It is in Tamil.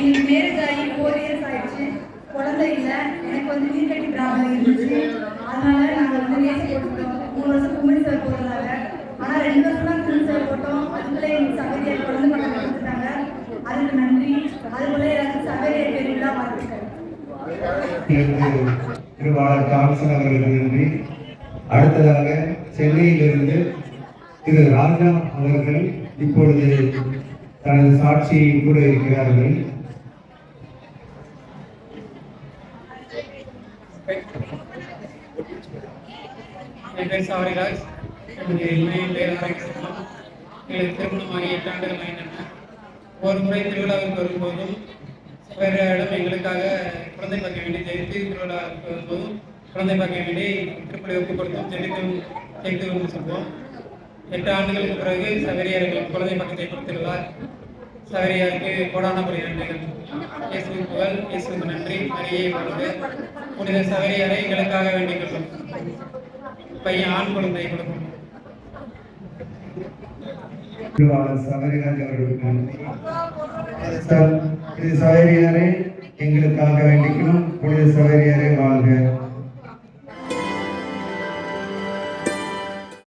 எங்களுக்கு மேரேஜ் ஆகி ஃபோர் இயர்ஸ் ஆயிடுச்சு. குழந்தை இல்லை. எனக்கு வந்து நீர்க்கட்டி ப்ராப்ளம் இருந்துச்சு. அதனால நாங்கள் வந்து நேசி போட்டுட்டோம் மூணு வருஷம் குமிழ் சார் போடுறதாங்க ஆனால் ரெண்டு வருஷம் தான் திரும்ப சார் போட்டோம். அதுக்குள்ளே எங்களுக்கு சகோதரியார் குழந்தை பக்கம் கொடுத்துட்டாங்க. அதுக்கு நன்றி. அதுக்குள்ளே எல்லாருக்கும் சகோதரியார் பெருவிழா வாழ்த்துக்கள். திருவாளர் தாம்சன் அவர்களுக்கு நன்றி. அடுத்ததாக சென்னையிலிருந்து திரு ராஜா அவர்கள் இப்பொழுது தனது சாட்சியை கூட இருக்கிறார்கள். என் ராஜ் என்னுடைய இளைஞர் பேர் ஆரோக்கியம் திருமணமாகி எட்டு ஆண்டுகள் ஒரு முறை திருவிழாவுக்கு வரும்போதும் இடம் எங்களுக்காக குழந்தை பார்க்க வேண்டிய ஜெயித்து திருவிழாவுக்கு வரும்போதும் குழந்தை பார்க்க வேண்டி திருப்பதி ஒப்பு கொடுத்தோம் ஜெயித்து ஜெயித்து சொல்வோம் எட்டு ஆண்டுகளுக்கு பிறகு சகரியார் குழந்தை பக்கத்தை கொடுத்துள்ளார். சகரியாருக்கு கோடான படி நன்றிகள் இயேசுவின் புகழ் இயேசுக்கு நன்றி மரியை வாழ்க புனித சகரியாரை எங்களுக்காக வேண்டிக் கொள்ளும். பையன் ஆண் குழந்தை கொடுக்கும். எங்களுக்காக வேண்டிக்கணும் புனித சவேரியாரே